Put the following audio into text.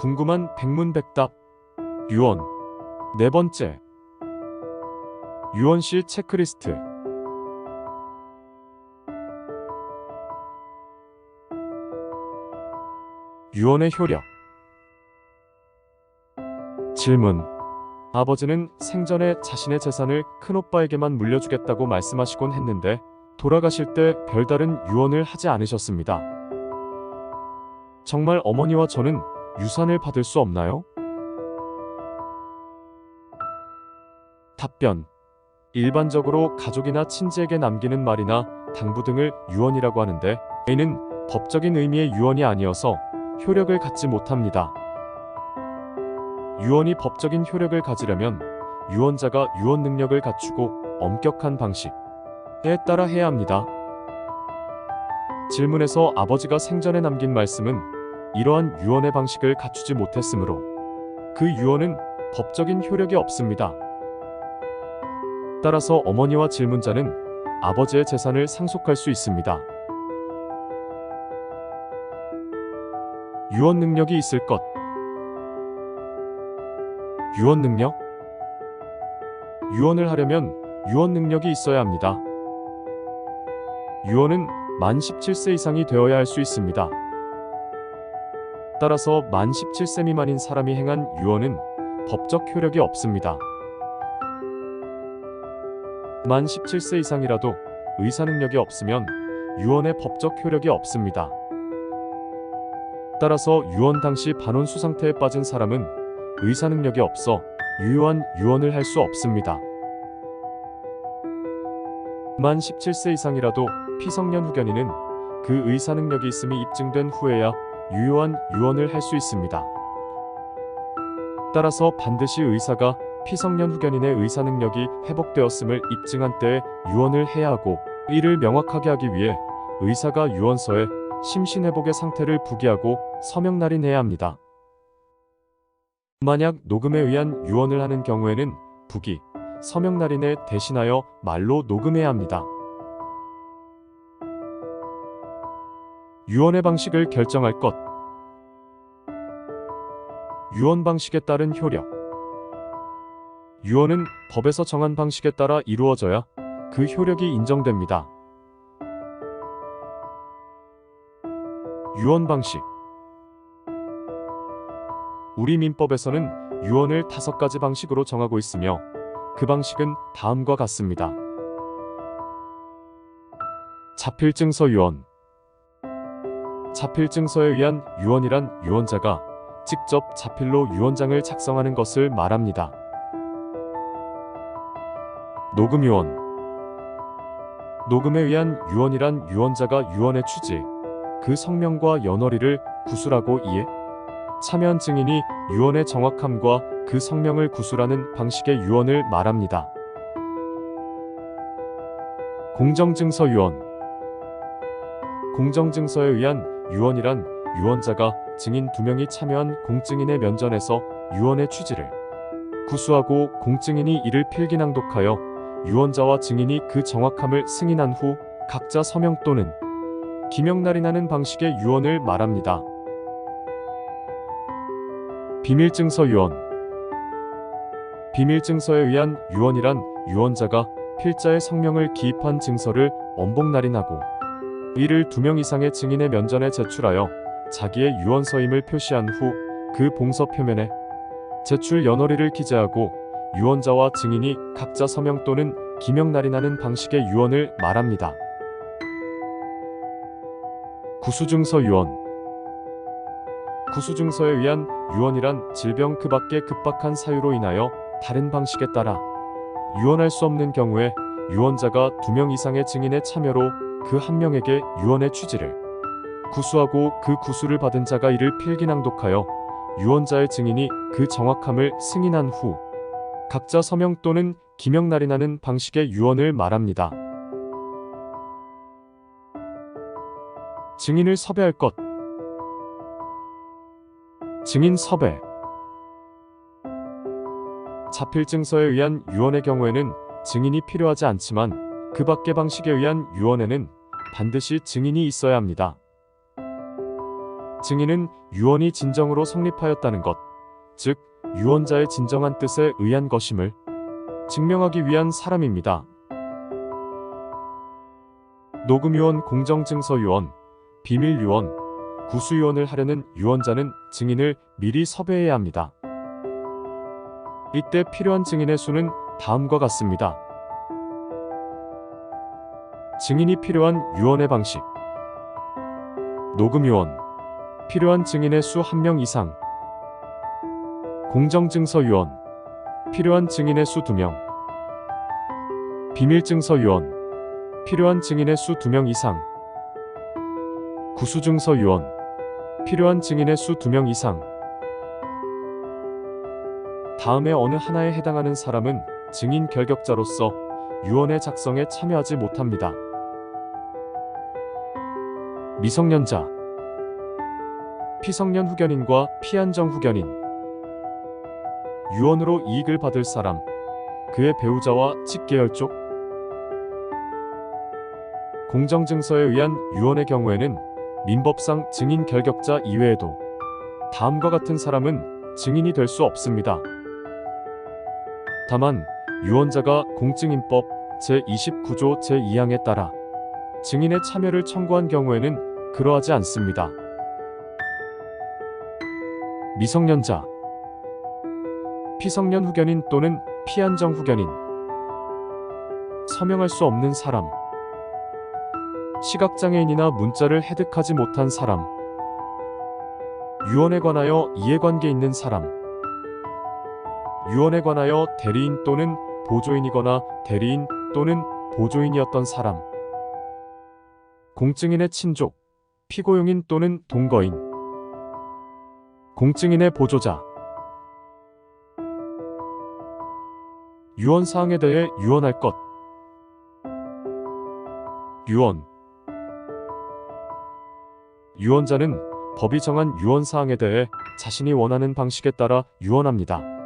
궁금한 백문백답. 유언. 네 번째. 유언실 체크리스트. 유언의 효력. 질문. 아버지는 생전에 자신의 재산을 큰오빠에게만 물려주겠다고 말씀하시곤 했는데 돌아가실 때 별다른 유언을 하지 않으셨습니다. 정말 어머니와 저는 유산을 받을 수 없나요? 답변. 일반적으로 가족이나 친지에게 남기는 말이나 당부 등을 유언이라고 하는데 이는 법적인 의미의 유언이 아니어서 효력을 갖지 못합니다. 유언이 법적인 효력을 가지려면 유언자가 유언 능력을 갖추고 엄격한 방식에 따라 해야 합니다. 질문에서 아버지가 생전에 남긴 말씀은 이러한 유언의 방식을 갖추지 못했으므로 그 유언은 법적인 효력이 없습니다. 따라서 어머니와 질문자는 아버지의 재산을 상속할 수 있습니다. 유언 능력이 있을 것. 유언 능력? 유언을 하려면 유언 능력이 있어야 합니다. 유언은 만 17세 이상이 되어야 할 수 있습니다. 따라서 만 17세 미만인 사람이 행한 유언은 법적 효력이 없습니다. 만 17세 이상이라도 의사 능력이 없으면 유언의 법적 효력이 없습니다. 따라서 유언 당시 반혼수 상태에 빠진 사람은 의사 능력이 없어 유효한 유언을 할 수 없습니다. 만 17세 이상이라도 피성년 후견인은 그 의사 능력이 있음이 입증된 후에야 유효한 유언을 할 수 있습니다. 따라서 반드시 의사가 피성년 후견인의 의사 능력이 회복되었음을 입증한 때에 유언을 해야 하고 이를 명확하게 하기 위해 의사가 유언서에 심신회복의 상태를 부기하고 서명 날인해야 합니다. 만약 녹음에 의한 유언을 하는 경우에는 부기, 서명 날인에 대신하여 말로 녹음해야 합니다. 유언의 방식을 결정할 것. 유언 방식에 따른 효력. 유언은 법에서 정한 방식에 따라 이루어져야 그 효력이 인정됩니다. 유언 방식. 우리 민법에서는 유언을 다섯 가지 방식으로 정하고 있으며 그 방식은 다음과 같습니다. 자필증서 유언. 자필 증서에 의한 유언이란 유언자가 직접 자필로 유언장을 작성하는 것을 말합니다. 녹음 유언. 녹음에 의한 유언이란 유언자가 유언의 취지, 그 성명과 연월일을 구술하고 이해, 참여한 증인이 유언의 정확함과 그 성명을 구술하는 방식의 유언을 말합니다. 공정증서 유언. 공정증서에 의한 유언이란 유언자가 증인 두 명이 참여한 공증인의 면전에서 유언의 취지를 구수하고 공증인이 이를 필기낭독하여 유언자와 증인이 그 정확함을 승인한 후 각자 서명 또는 기명날인하는 방식의 유언을 말합니다. 비밀증서 유언 비밀증서에 의한 유언이란 유언자가 필자의 성명을 기입한 증서를 원복날인하고 이를 두 명 이상의 증인의 면전에 제출하여 자기의 유언서임을 표시한 후 그 봉서 표면에 제출 연월일을 기재하고 유언자와 증인이 각자 서명 또는 기명날인하는 방식의 유언을 말합니다. 구수증서 유언 구수증서에 의한 유언이란 질병 그 밖의 급박한 사유로 인하여 다른 방식에 따라 유언할 수 없는 경우에 유언자가 두 명 이상의 증인의 참여로 그 한 명에게 유언의 취지를 구수하고 그 구수를 받은 자가 이를 필기낭독하여 유언자의 증인이 그 정확함을 승인한 후 각자 서명 또는 기명날인하는 방식의 유언을 말합니다. 증인을 섭외할 것 증인 섭외 자필증서에 의한 유언의 경우에는 증인이 필요하지 않지만 그 밖의 방식에 의한 유언에는 반드시 증인이 있어야 합니다. 증인은 유언이 진정으로 성립하였다는 것, 즉 유언자의 진정한 뜻에 의한 것임을 증명하기 위한 사람입니다. 녹음유언, 공정증서유언, 비밀유언, 구수유언을 하려는 유언자는 증인을 미리 섭외해야 합니다. 이때 필요한 증인의 수는 다음과 같습니다. 증인이 필요한 유언의 방식. 녹음 유언 필요한 증인의 수 1명 이상. 공정증서 유언 필요한 증인의 수 2명. 비밀증서 유언 필요한 증인의 수 2명 이상. 구수증서 유언 필요한 증인의 수 2명 이상. 다음에 어느 하나에 해당하는 사람은 증인 결격자로서 유언의 작성에 참여하지 못합니다. 미성년자. 피성년 후견인과 피한정 후견인. 유언으로 이익을 받을 사람. 그의 배우자와 직계열족. 공정증서에 의한 유언의 경우에는 민법상 증인 결격자 이외에도 다음과 같은 사람은 증인이 될 수 없습니다. 다만 유언자가 공증인법 제29조 제2항에 따라 증인의 참여를 청구한 경우에는 그러하지 않습니다. 미성년자. 피성년 후견인 또는 피한정 후견인. 서명할 수 없는 사람. 시각장애인이나 문자를 해득하지 못한 사람. 유언에 관하여 이해관계 있는 사람. 유언에 관하여 대리인 또는 보조인이거나 대리인 또는 보조인이었던 사람. 공증인의 친족 피고용인 또는 동거인. 공증인의 보조자. 유언 사항에 대해 유언할 것. 유언. 유언자는 법이 정한 유언 사항에 대해 자신이 원하는 방식에 따라 유언합니다.